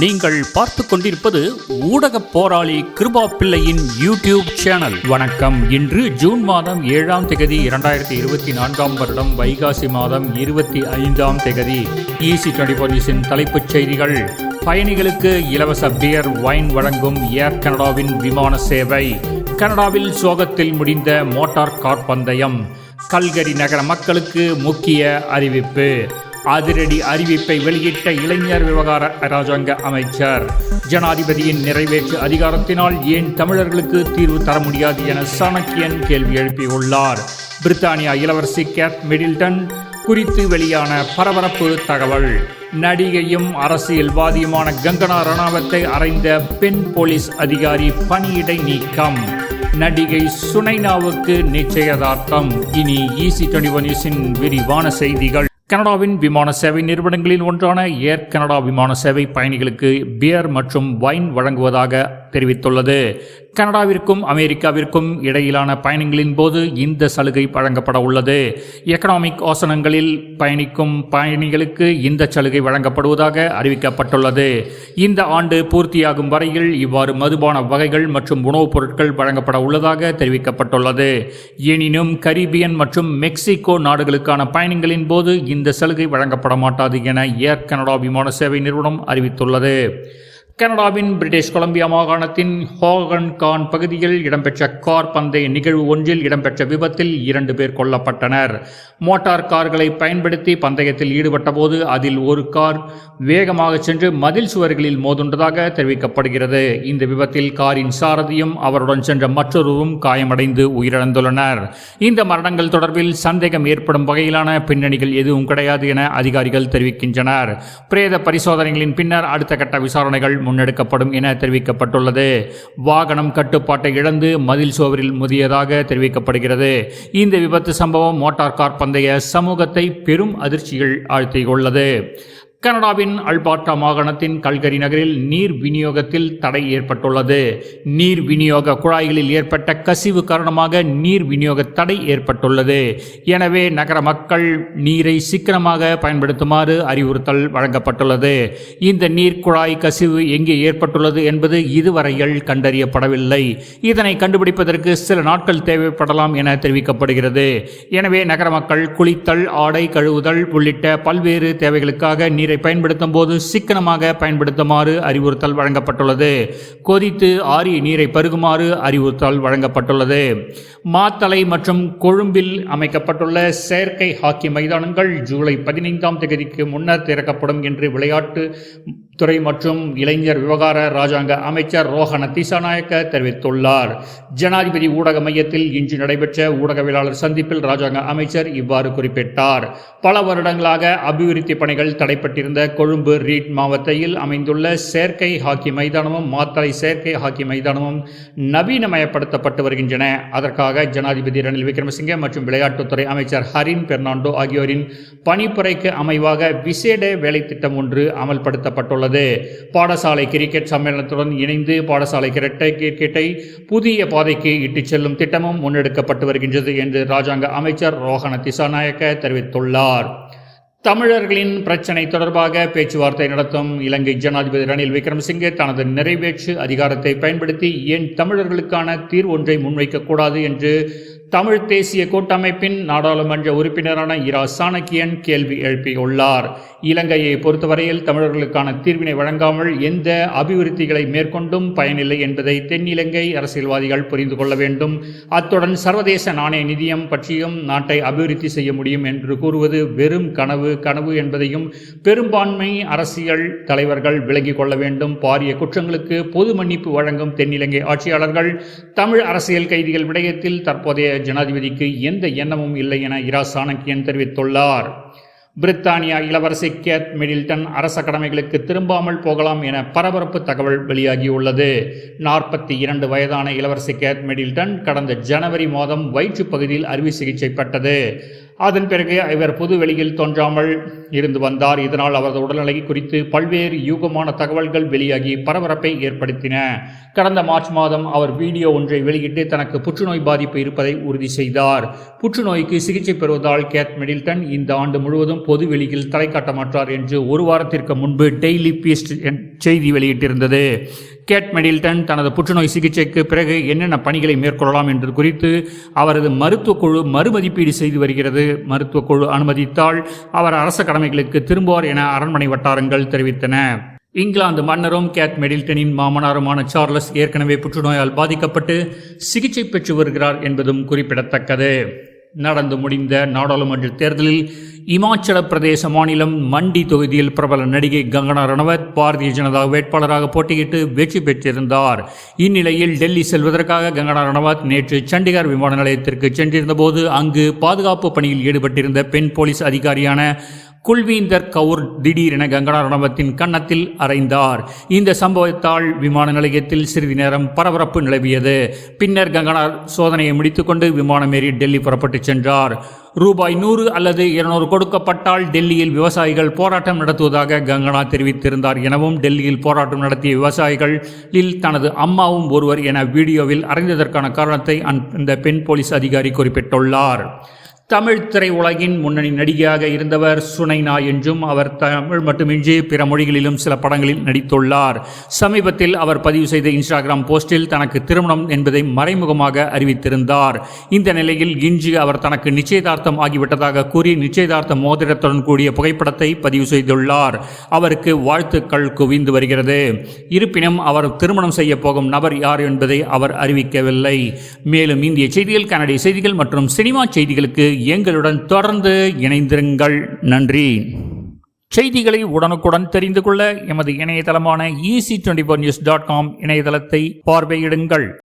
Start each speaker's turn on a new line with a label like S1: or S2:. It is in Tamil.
S1: நீங்கள் பார்த்து கொண்டிருப்பது ஊடக போராளி கிருபா பிள்ளையின் யூடியூப் சேனல். வணக்கம். இன்று ஜூன் மாதம் ஏழாம் திகதி இரண்டாயிரத்தி இருபத்தி நான்காம் வருடம் வைகாசி மாதம் இருபத்தி ஐந்தாம் திகதி ஈசி டுவெண்டி தலைப்புச் செய்திகள். பயணிகளுக்கு இலவச பியர் வைன் வழங்கும் ஏர் கனடாவின் விமான சேவை. கனடாவில் சோகத்தில் முடிந்த மோட்டார் கார் பந்தயம். கல்கரி நகர மக்களுக்கு முக்கிய அறிவிப்பு. அதிரடி அறிவிப்பை வெளியிட்ட இளைஞர் விவகார ராஜாங்க அமைச்சர். ஜனாதிபதியின் நிறைவேற்று அதிகாரத்தினால் ஏன் தமிழர்களுக்கு தீர்வு தர முடியாது என சாணக்கியன் கேள்வி எழுப்பியுள்ளார். பிரித்தானியா இளவரசி கேத் மிடில்டன் குறித்து வெளியான பரபரப்பு தகவல். நடிகையும் அரசியல்வாதியுமான கங்கனா ரணாவத்தை அறைந்த பெண் போலீஸ் அதிகாரி பணியிடை நீக்கம். நடிகை சுனைனாவுக்கு நிச்சயதார்த்தம். இனி ஈசி டுவெண்டி விரிவான செய்திகள். கனடாவின் விமான சேவை நிறுவனங்களில் ஒன்றான ஏர் கனடா விமான சேவை பயணிகளுக்கு பியர் மற்றும் வைன் வழங்குவதாக தெரிவித்துள்ளது. கனடாவிற்கும் அமெரிக்காவிற்கும் இடையிலான பயணங்களின் போது இந்த சலுகை வழங்கப்பட உள்ளது. எக்கனாமிக் ஆசனங்களில் பயணிக்கும் பயணிகளுக்கு இந்த சலுகை வழங்கப்படுவதாக அறிவிக்கப்பட்டுள்ளது. இந்த ஆண்டு பூர்த்தியாகும் வரையில் இவ்வாறு மதுபான வகைகள் மற்றும் உணவுப் பொருட்கள் வழங்கப்பட உள்ளதாக தெரிவிக்கப்பட்டுள்ளது. எனினும் கரீபியன் மற்றும் மெக்சிகோ நாடுகளுக்கான பயணங்களின் போது இந்த சலுகை வழங்கப்பட மாட்டாது என ஏர் கனடா விமான சேவை நிறுவனம் அறிவித்துள்ளது. கனடாவின் பிரிட்டிஷ் கொலம்பியா மாகாணத்தின் ஹோகன் கான் பகுதியில் இடம்பெற்ற கார் பந்தய நிகழ்வு ஒன்றில் இடம்பெற்ற விபத்தில் இரண்டு பேர் கொல்லப்பட்டனர். மோட்டார் கார்களை பயன்படுத்தி பந்தயத்தில் ஈடுபட்டபோது அதில் ஒரு கார் வேகமாக சென்று மதில் சுவர்களில் மோதுண்டதாக தெரிவிக்கப்படுகிறது. இந்த விபத்தில் காரின் சாரதியும் அவருடன் சென்ற மற்றொருவரும் காயமடைந்து உயிரிழந்துள்ளனர். இந்த மரணங்கள் தொடர்பில் சந்தேகம் ஏற்படும் வகையிலான பின்னணிகள் எதுவும் கிடையாது என அதிகாரிகள் தெரிவிக்கின்றனர். பிரேத பரிசோதனைகளின் பின்னர் அடுத்த கட்ட விசாரணைகள் முன்னெடுக்கப்படும் என தெரிவிக்கப்பட்டுள்ளது. வாகனம் கட்டுப்பாட்டை இழந்து மதில் சுவரில் முதியதாக தெரிவிக்கப்படுகிறது. இந்த விபத்து சம்பவம் மோட்டார் கார் பந்தய சமூகத்தை பெரும் அதிர்ச்சியில் ஆழ்த்தியுள்ளது. கனடாவின் அல்பாட்டா மாகாணத்தின் கல்கரி நகரில் நீர் விநியோகத்தில் தடை ஏற்பட்டுள்ளது. நீர் விநியோக குழாய்களில் ஏற்பட்ட கசிவு காரணமாக நீர் விநியோக தடை ஏற்பட்டுள்ளது. எனவே நகர மக்கள் நீரை சிக்கனமாக பயன்படுத்துமாறு அறிவுறுத்தல் வழங்கப்பட்டுள்ளது. இந்த நீர் குழாய் கசிவு எங்கே ஏற்பட்டுள்ளது என்பது இதுவரையில் கண்டறியப்படவில்லை. இதனை கண்டுபிடிப்பதற்கு சில நாட்கள் தேவைப்படலாம் என தெரிவிக்கப்படுகிறது. எனவே நகர மக்கள் குளித்தல் ஆடை கழுவுதல் உள்ளிட்ட பல்வேறு தேவைகளுக்காக நீர் பயன்படுத்தும் போது சிக்கனமாக பயன்படுத்துமாறு அறிவுறுத்தல் வழங்கப்பட்டுள்ளது. கொதித்து ஆறி நீரை பருகுமாறு அறிவுறுத்தல் வழங்கப்பட்டுள்ளது. மாத்தலை மற்றும் கொழும்பில் அமைக்கப்பட்டுள்ள செயற்கை ஹாக்கி மைதானங்கள் ஜூலை பதினைந்தாம் தேதிக்கு முன்னர் திறக்கப்படும் என்று விளையாட்டு துறை மற்றும் இளைஞர் விவகார ராஜாங்க அமைச்சர் ரோஹன திசாநாயக்க தெரிவித்துள்ளார். ஜனாதிபதி ஊடக மையத்தில் இன்று நடைபெற்ற ஊடகவியலாளர் சந்திப்பில் ராஜாங்க அமைச்சர் இவ்வாறு குறிப்பிட்டார். பல வருடங்களாக அபிவிருத்தி பணிகள் தடைப்பட்டிருந்த கொழும்பு ரீட் மாவட்டத்தில் அமைந்துள்ள செயற்கை ஹாக்கி மைதானமும் மாத்தலை செயற்கை ஹாக்கி மைதானமும் நவீனமயப்படுத்தப்பட்டு வருகின்றன. அதற்காக ஜனாதிபதி ரணில் விக்ரமசிங்கே மற்றும் விளையாட்டுத்துறை அமைச்சர் ஹரின் பெர்னாண்டோ ஆகியோரின் பணிப்புரைக்கு அமைவாக விசேட வேலை திட்டம் ஒன்று அமல்படுத்தப்பட்டுள்ளது. பாடசாலை கிரிக்கெட் சம்மேளனத்துடன் இணைந்து பாடசாலை கிரட்டை கிரிக்கெட்டை புதிய பாதைக்கு இட்டுச் செல்லும் திட்டமும் முன்னெடுக்கப்பட்டு வருகின்றது என்று ராஜாங்க அமைச்சர் ரோஹன திசாநாயக்க தெரிவித்துள்ளார். தமிழர்களின் பிரச்சினை தொடர்பாக பேச்சுவார்த்தை நடத்தும் இலங்கை ஜனாதிபதி ரணில் விக்ரமசிங்கே தனது நிறைவேற்று அதிகாரத்தை பயன்படுத்தி ஏன் தமிழர்களுக்கான தீர்வொன்றை முன்வைக்கக்கூடாது என்று தமிழ் தேசிய கூட்டமைப்பின் நாடாளுமன்ற உறுப்பினரான இரா சாணக்கியன் கேள்வி எழுப்பியுள்ளார். இலங்கையை பொறுத்தவரையில் தமிழர்களுக்கான தீர்வினை வழங்காமல் எந்த அபிவிருத்திகளை மேற்கொண்டும் பயனில்லை என்பதை தென்னிலங்கை அரசியல்வாதிகள் புரிந்து கொள்ள வேண்டும். அத்துடன் சர்வதேச நாணய நிதியம் பற்றியும் நாட்டை அபிவிருத்தி செய்ய முடியும் என்று கூறுவது வெறும் கனவு கனவு என்பதையும் பெரும்பான்மை அரசியல் தலைவர்கள் விளங்கிக் கொள்ள வேண்டும். பாரிய குற்றங்களுக்கு பொது மன்னிப்பு வழங்கும் தென்னிலங்கை ஆட்சியாளர்கள் தமிழ் அரசியல் கைதிகள் விடயத்தில் தற்போதைய ஜனாதிபதிக்கு எந்த எண்ணமும் இல்லை என இரா சாணக்கியன் தெரிவித்துள்ளார். பிரித்தானியா இளவரசி கேத் மிடில்டன் அரச கடமைகளுக்கு திரும்பாமல் போகலாம் என பரபரப்பு தகவல் வெளியாகியுள்ளது. நாற்பத்தி இரண்டு வயதான இளவரசி கேத் மிடில்டன் கடந்த ஜனவரி மாதம் வயிற்று பகுதியில் அறுவை சிகிச்சை பெற்றது. அதன் பிறகு இவர் பொது வெளியில் தோன்றாமல் இருந்து வந்தார். இதனால் அவரது உடல்நிலை குறித்து பல்வேறு யூகமான தகவல்கள் வெளியாகி பரபரப்பை ஏற்படுத்தின. கடந்த மார்ச் மாதம் அவர் வீடியோ ஒன்றை வெளியிட்டு தனக்கு புற்றுநோய் பாதிப்பு இருப்பதை உறுதி செய்தார். புற்றுநோய்க்கு சிகிச்சை பெறுவதால் கேத் மிடில்டன் இந்த ஆண்டு முழுவதும் பொது வெளியில் தலை காட்ட மாட்டார் என்று ஒரு வாரத்திற்கு முன்பு டெய்லி பீஸ்ட் செய்தி வெளியிட்டிருந்தது. கேட் மெடில்டன் தனது புற்றுநோய் சிகிச்சைக்கு பிறகு என்னென்ன பணிகளை மேற்கொள்ளலாம் என்பது குறித்து அவரது மருத்துவக் குழு மறுமதிப்பீடு செய்து வருகிறது. மருத்துவக் குழு அனுமதித்தால் அவர் அரச கடமைகளுக்கு திரும்புவார் என அரண்மனை வட்டாரங்கள் தெரிவித்தன. இங்கிலாந்து மன்னரும் கேட் மெடில்டனின் மாமனாருமான சார்லஸ் ஏற்கனவே புற்றுநோயால் பாதிக்கப்பட்டு சிகிச்சை பெற்று வருகிறார் என்பதும் குறிப்பிடத்தக்கது. நடந்து முடிந்த நாடாளுமன்ற தேர்தலில் இமாச்சல பிரதேச மாநிலம் மண்டி தொகுதியில் பிரபல நடிகை கங்கனா ரணவத் பாரதிய ஜனதா வேட்பாளராக போட்டியிட்டு வெற்றி பெற்றிருந்தார். இந்நிலையில் டெல்லி செல்வதற்காக கங்கனா ரணவத் நேற்று சண்டிகர் விமான நிலையத்திற்கு சென்றிருந்தபோது அங்கு பாதுகாப்பு பணியில் ஈடுபட்டிருந்த பெண் போலீஸ் அதிகாரியான குல்வீந்தர் கவுர் திடீரென கங்கனா ரணவத்தின் கன்னத்தில் அறைந்தார் இந்த சம்பவத்தால் விமான நிலையத்தில் சிறிது நேரம் பரபரப்பு நிலவியது. பின்னர் கங்கனா சோதனையை முடித்துக்கொண்டு விமானம் ஏறி டெல்லி புறப்பட்டுச் சென்றார். ரூபாய் நூறு அல்லது இருநூறு கொடுக்கப்பட்டால் டெல்லியில் விவசாயிகள் போராட்டம் நடத்துவதாக கங்கனா தெரிவித்திருந்தார் எனவும் டெல்லியில் போராட்டம் நடத்திய விவசாயிகளில் தனது அம்மாவும் ஒருவர் என வீடியோவில் அறிந்ததற்கான காரணத்தை அந்த பெண் போலீஸ் அதிகாரி குறிப்பிட்டுள்ளார். தமிழ் திரையுலகின் முன்னணி நடிகையாக இருந்தவர் சுனைனா என்றும் அவர் தமிழ் மட்டுமின்றி பிற மொழிகளிலும் சில படங்களில் நடித்துள்ளார். சமீபத்தில் அவர் பதிவு செய்த இன்ஸ்டாகிராம் போஸ்டில் தனக்கு திருமணம் என்பதை மறைமுகமாக அறிவித்திருந்தார். இந்த நிலையில் இன்று அவர் தனக்கு நிச்சயதார்த்தம் ஆகிவிட்டதாக கூறி நிச்சயதார்த்த மோதிரத்துடன் கூடிய புகைப்படத்தை பதிவு செய்துள்ளார். அவருக்கு வாழ்த்துக்கள் குவிந்து வருகிறது. இருப்பினும் அவர் திருமணம் செய்ய போகும் நபர் யார் என்பதை அவர் அறிவிக்கவில்லை. மேலும் இந்திய செய்திகள் கனடிய செய்திகள் மற்றும் சினிமா செய்திகளுக்கு எங்களுடன் தொடர்ந்து இணைந்திருங்கள். நன்றி. செய்திகளை உடனுக்குடன் தெரிந்து கொள்ள எமது இணையதளமான EC twenty four news dot com இணையதளத்தை பார்வையிடுங்கள்.